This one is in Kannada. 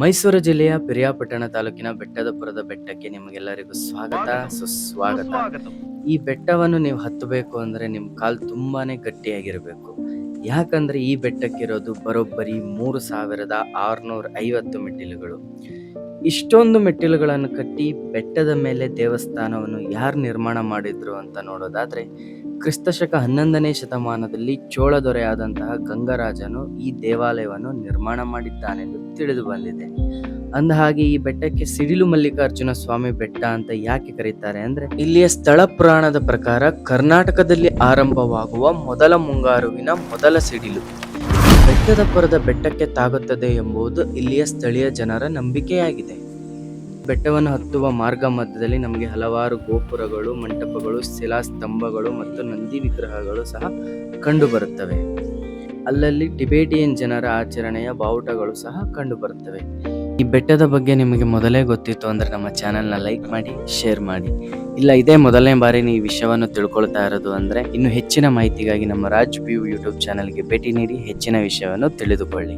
ಮೈಸೂರು ಜಿಲ್ಲೆಯ ಪಿರಿಯಾಪಟ್ಟಣ ತಾಲೂಕಿನ ಬೆಟ್ಟದಪುರದ ಬೆಟ್ಟಕ್ಕೆ ನಿಮಗೆಲ್ಲರಿಗೂ ಸ್ವಾಗತ. ಸುಸ್ವಾಗತ. ಈ ಬೆಟ್ಟವನ್ನು ನೀವು ಹತ್ತಬೇಕು ಅಂದರೆ ನಿಮ್ಮ ಕಾಲು ತುಂಬಾನೇ ಗಟ್ಟಿಯಾಗಿರಬೇಕು. ಯಾಕಂದ್ರೆ ಈ ಬೆಟ್ಟಕ್ಕಿರೋದು ಬರೋಬ್ಬರಿ ಮೂರು ಸಾವಿರದ ಆರುನೂರ ಐವತ್ತು ಮೆಟ್ಟಿಲುಗಳು. ಇಷ್ಟೊಂದು ಮೆಟ್ಟಿಲುಗಳನ್ನು ಕಟ್ಟಿ ಬೆಟ್ಟದ ಮೇಲೆ ದೇವಸ್ಥಾನವನ್ನು ಯಾರು ನಿರ್ಮಾಣ ಮಾಡಿದ್ರು ಅಂತ ನೋಡೋದಾದ್ರೆ ಕ್ರಿಸ್ತಶಕ ಹನ್ನೊಂದನೇ ಶತಮಾನದಲ್ಲಿ ಚೋಳ ದೊರೆಯಾದಂತಹ ಗಂಗರಾಜನು ಈ ದೇವಾಲಯವನ್ನು ನಿರ್ಮಾಣ ಮಾಡಿದ್ದಾನೆಂದು ತಿಳಿದು ಬಂದಿದೆ. ಅಂದಹಾಗೆ ಈ ಬೆಟ್ಟಕ್ಕೆ ಸಿಡಿಲು ಮಲ್ಲಿಕಾರ್ಜುನ ಸ್ವಾಮಿ ಬೆಟ್ಟ ಅಂತ ಯಾಕೆ ಕರೀತಾರೆ ಅಂದ್ರೆ ಇಲ್ಲಿಯ ಸ್ಥಳ ಪುರಾಣದ ಪ್ರಕಾರ ಕರ್ನಾಟಕದಲ್ಲಿ ಆರಂಭವಾಗುವ ಮೊದಲ ಮುಂಗಾರುವಿನ ಮೊದಲ ಸಿಡಿಲು. ಬೆಟ್ಟದ ಪರದ ಬೆಟ್ಟಕ್ಕೆ ತಾಗುತ್ತದೆ ಎಂಬುದು ಇಲ್ಲಿಯ ಸ್ಥಳೀಯ ಜನರ ನಂಬಿಕೆಯಾಗಿದೆ. ಬೆಟ್ಟವನ್ನು ಹತ್ತುವ ಮಾರ್ಗ ಮಧ್ಯದಲ್ಲಿ ನಮಗೆ ಹಲವಾರು ಗೋಪುರಗಳು, ಮಂಟಪಗಳು, ಶಿಲಾಸ್ತಂಭಗಳು ಮತ್ತು ನಂದಿ ವಿಗ್ರಹಗಳು ಸಹ ಕಂಡುಬರುತ್ತವೆ. ಅಲ್ಲಲ್ಲಿ ಟಿಬೇಟಿಯನ್ ಜನರ ಆಚರಣೆಯ ಬಾವುಟಗಳು ಸಹ ಕಂಡು ಬರುತ್ತವೆ ಈ ಬೆಟ್ಟದ ಬಗ್ಗೆ ನಿಮಗೆ ಮೊದಲೇ ಗೊತ್ತಿತ್ತು ಅಂದ್ರೆ ನಮ್ಮ ಚಾನೆಲ್ನ ಲೈಕ್ ಮಾಡಿ, ಶೇರ್ ಮಾಡಿ. ಇಲ್ಲ, ಇದೇ ಮೊದಲನೇ ಬಾರಿ ನೀವು ವಿಷಯವನ್ನು ತಿಳ್ಕೊಳ್ತಾ ಇರೋದು ಅಂದ್ರೆ ಇನ್ನು ಹೆಚ್ಚಿನ ಮಾಹಿತಿಗಾಗಿ ನಮ್ಮ ರಾಜ್ ವ್ಯೂ ಯೂಟ್ಯೂಬ್ ಚಾನೆಲ್ಗೆ ಭೇಟಿ ನೀಡಿ ಹೆಚ್ಚಿನ ವಿಷಯವನ್ನು ತಿಳಿದುಕೊಳ್ಳಿ.